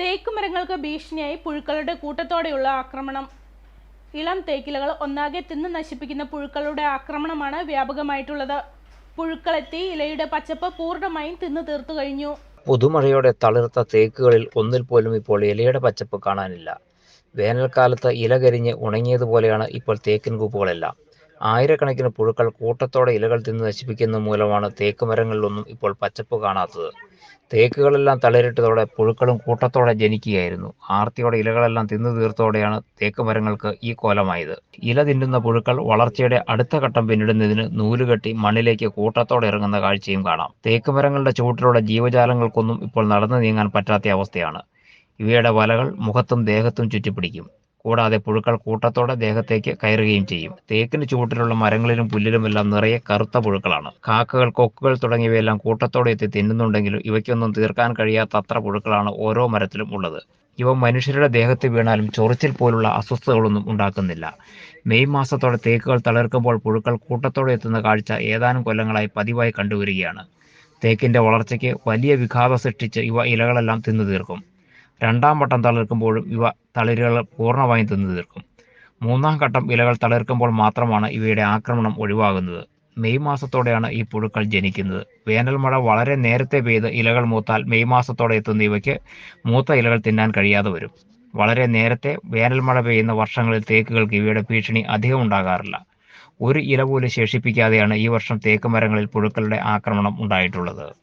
തേക്ക് മരങ്ങൾക്ക് ഭീഷണിയായി പുഴുക്കളുടെ കൂട്ടത്തോടെയുള്ള ആക്രമണം. ഇളം തേക്കിലകൾ ഒന്നാകെ തിന്ന് നശിപ്പിക്കുന്ന പുഴുക്കളുടെ ആക്രമണമാണ് വ്യാപകമായിട്ടുള്ളത്. പുഴുക്കളെത്തി ഇലയുടെ പച്ചപ്പ് പൂർണമായും തിന്നു തീർത്തു കഴിഞ്ഞു. പുതുമഴയോടെ തളിർത്ത തേക്കുകളിൽ ഒന്നിൽ പോലും ഇപ്പോൾ ഇലയുടെ പച്ചപ്പ് കാണാനില്ല. വേനൽക്കാലത്ത് ഇല കരിഞ്ഞ് ഉണങ്ങിയതുപോലെയാണ് ഇപ്പോൾ തേക്കിൻ കൂപ്പുകളെല്ലാം. ആയിരക്കണക്കിന് പുഴുക്കൾ കൂട്ടത്തോടെ ഇലകൾ തിന്ന് നശിപ്പിക്കുന്ന മൂലമാണ് തേക്ക് മരങ്ങളിലൊന്നും ഇപ്പോൾ പച്ചപ്പ് കാണാത്തത്. തേക്കുകളെല്ലാം തളിരിട്ടതോടെ പുഴുക്കളും കൂട്ടത്തോടെ ജനിക്കുകയായിരുന്നു. ആർത്തിയോടെ ഇലകളെല്ലാം തിന്നു തീർത്തോടെയാണ് തേക്ക് മരങ്ങൾക്ക് ഈ കോലമായത്. ഇല തിന്നുന്ന പുഴുക്കൾ വളർച്ചയുടെ അടുത്ത ഘട്ടം പിന്നിടുന്നതിന് നൂലുകെട്ടി മണ്ണിലേക്ക് കൂട്ടത്തോടെ ഇറങ്ങുന്ന കാഴ്ചയും കാണാം. തേക്ക് മരങ്ങളുടെ ചുവട്ടിലുള്ള ജീവജാലങ്ങൾക്കൊന്നും ഇപ്പോൾ നടന്നു നീങ്ങാൻ പറ്റാത്ത അവസ്ഥയാണ്. ഇവയുടെ വലകൾ മുഖത്തും ദേഹത്തും ചുറ്റിപ്പിടിക്കും. കൂടാതെ പുഴുക്കൾ കൂട്ടത്തോടെ ദേഹത്തേക്ക് കയറുകയും ചെയ്യും. തേക്കിന് ചുവട്ടിലുള്ള മരങ്ങളിലും പുല്ലിലുമെല്ലാം നിറയെ കറുത്ത പുഴുക്കളാണ്. കാക്കകൾ കൊക്കുകൾ തുടങ്ങിയവയെല്ലാം കൂട്ടത്തോടെ എത്തി തിന്നുന്നുണ്ടെങ്കിലും ഇവയ്ക്കൊന്നും തീർക്കാൻ കഴിയാത്ത അത്ര പുഴുക്കളാണ് ഓരോ മരത്തിലും ഉള്ളത്. ഇവ മനുഷ്യരുടെ ദേഹത്ത് വീണാലും ചൊറിച്ചിൽ പോലുള്ള അസ്വസ്ഥതകളൊന്നും ഉണ്ടാക്കുന്നില്ല. മെയ് മാസത്തോടെ തേക്കുകൾ തളർക്കുമ്പോൾ പുഴുക്കൾ കൂട്ടത്തോടെ എത്തുന്ന കാഴ്ച ഏതാനും കൊല്ലങ്ങളായി പതിവായി കണ്ടുവരികയാണ്. തേക്കിന്റെ വളർച്ചയ്ക്ക് വലിയ വിഘാതം സൃഷ്ടിച്ച് ഇവ ഇലകളെല്ലാം തിന്നു തീർക്കും രണ്ടാം വട്ടം തളിർക്കുമ്പോഴും ഇവ തളിരുകൾ പൂർണമായും തിന്നു തീർക്കും. മൂന്നാം ഘട്ടം ഇലകൾ തളിർക്കുമ്പോൾ മാത്രമാണ് ഇവയുടെ ആക്രമണം ഒഴിവാകുന്നത്. മെയ് മാസത്തോടെയാണ് ഈ പുഴുക്കൾ ജനിക്കുന്നത്. വേനൽ മഴ വളരെ നേരത്തെ പെയ്ത് ഇലകൾ മൂത്താൽ മെയ് മാസത്തോടെ എത്തുന്ന ഇവയ്ക്ക് മൂത്ത ഇലകൾ തിന്നാൻ കഴിയാതെ വരും. വളരെ നേരത്തെ വേനൽ മഴ പെയ്യുന്ന വർഷങ്ങളിൽ തേക്കുകൾക്ക് ഇവയുടെ ഭീഷണി അധികം ഉണ്ടാകാറില്ല. ഒരു ഇല പോലും ശേഷിപ്പിക്കാതെയാണ് ഈ വർഷം തേക്ക് മരങ്ങളിൽ പുഴുക്കളുടെ ആക്രമണം ഉണ്ടായിട്ടുള്ളത്.